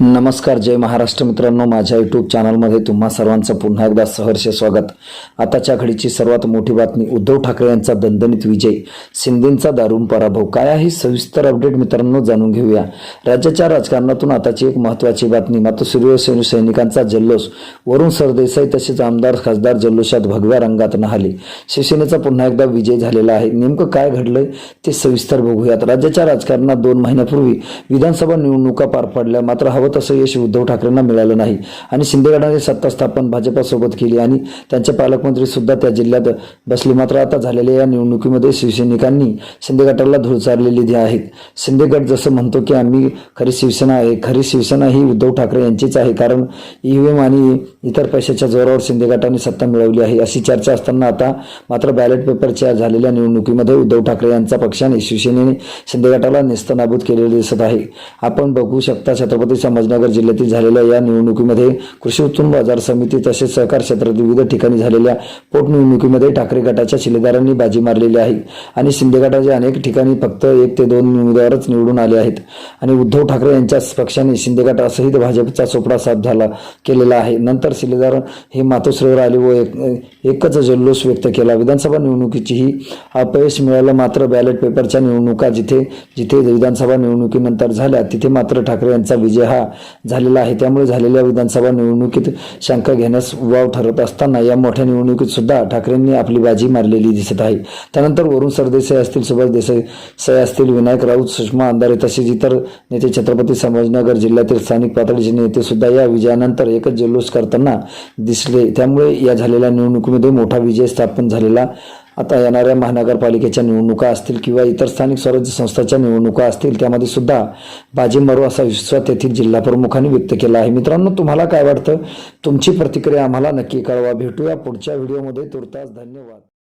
नमस्कार जय महाराष्ट्र मित्रांनो. माझ्या यूट्यूब चॅनलमध्ये तुम्हा सर्वांचं पुन्हा एकदा सहर्ष स्वागत. आताच्या घडीची सर्वात मोठी बातमी उद्धव ठाकरे यांचा दणदणीत विजय. शिंदेचा दारुण पराभव. काय आहे? सविस्तर अपडेट मित्रांनो जाणून घेऊया. राज्याच्या राजकारणातून आताची एक महत्त्वाची बातमी. मात्र सूर्यसेन सैनिकांचा जल्लोष. वरुण सरदेसाई तसेच आमदार खासदार जल्लोषात भगव्या रंगात नहाले. शिवसेनेचा पुन्हा एकदा विजय झालेला आहे. नेमकं काय घडलंय ते सविस्तर बघूयात. राज्याच्या राजकारणात दोन महिन्यापूर्वी विधानसभा निवडणुका पार पडल्या. मात्र हवं तसं यश उद्धव ठाकरेंना मिळालं नाही. आणि शिंदे गटाने सत्ता स्थापन भाजपासोबत केली आणि त्यांचे पालकमंत्री सुद्धा त्या जिल्ह्यात बसले. मात्र आता झालेल्या या निवडणुकीमध्ये शिवसैनिकांनी शिंदे गटाला धूळ आहेत आहे. शिंदे गट जसं म्हणतो की आम्ही खरी शिवसेना आहे. खरी शिवसेना ही उद्धव ठाकरे यांचीच आहे. कारण ईव्हीएम आणि इतर पैशाच्या जोरावर शिंदे गटाने सत्ता मिळवली आहे. अशी चर्चा असताना आता मात्र बॅलेट पेपरच्या झालेल्या निवडणुकीमध्ये उद्धव ठाकरे यांच्या पक्षाने शिवसेनेने शिंदे गटाला नेस्तनाबूत केलेले दिसत आहे. आपण बघू शकता छत्रपती अहमदनगर जिल्ह्यातील झालेल्या या निवडणुकीमध्ये कृषी उत्पन्न बाजार समिती तसेच सहकार क्षेत्रातील विविध ठिकाणी झालेल्या पोटनिवडणुकीमध्ये ठाकरे गटाच्या शिलेदारांनी बाजी मारलेली आहे. आणि शिंदे गटाच्या अनेक ठिकाणी फक्त एक ते दोन उमेदवारच निवडून आले आहेत. आणि उद्धव ठाकरे यांच्या पक्षाने शिंदे गटासहित भाजपचा चोपडा साफ झाला केलेला आहे. नंतर शिलेदार हे मातोश्रीवर आले व एक, एकच जल्लोष व्यक्त केला. विधानसभा निवडणुकीचीही अपयश मिळालं मात्र बॅलेट पेपरच्या निवडणुका जिथे जिथे विधानसभा निवडणुकीनंतर झाल्या तिथे मात्र ठाकरे यांचा विजय हा झालेला आहे. त्यामुळे झालेल्या विधानसभा निवडणुकीत शंका घेण्यास वाव ठरत असताना या मोठ्या निवडणुकीत सुद्धा ठाकरेंनी आपली बाजी मारलेली दिसत आहे. त्यानंतर वरुण सरदेसाई असतील सुभाष देसाई असतील विनायक राऊत सुषमा अंधारे तसेच इतर नेते छत्रपती संभाजीनगर जिल्ह्यातील स्थानिक पातळीचे नेते सुद्धा या विजयानंतर एकच जल्लोष करताना दिसले. त्यामुळे या झालेल्या निवडणुकीमध्ये मोठा विजय स्थापन झालेला आता येणाऱ्या महानगरपालिकेच्या निवडणुका असतील किंवा इतर स्थानिक स्वराज्य संस्थांच्या निवडणुका असतील त्यामध्ये सुद्धा बाजी मारू असा विश्वास तेथील जिल्हाप्रमुखांनी व्यक्त केला आहे. मित्रांनो तुम्हाला काय वाटतं? तुमची प्रतिक्रिया आम्हाला नक्की कळवा. भेटूया पुढच्या व्हिडिओमध्ये. तुर्तास धन्यवाद.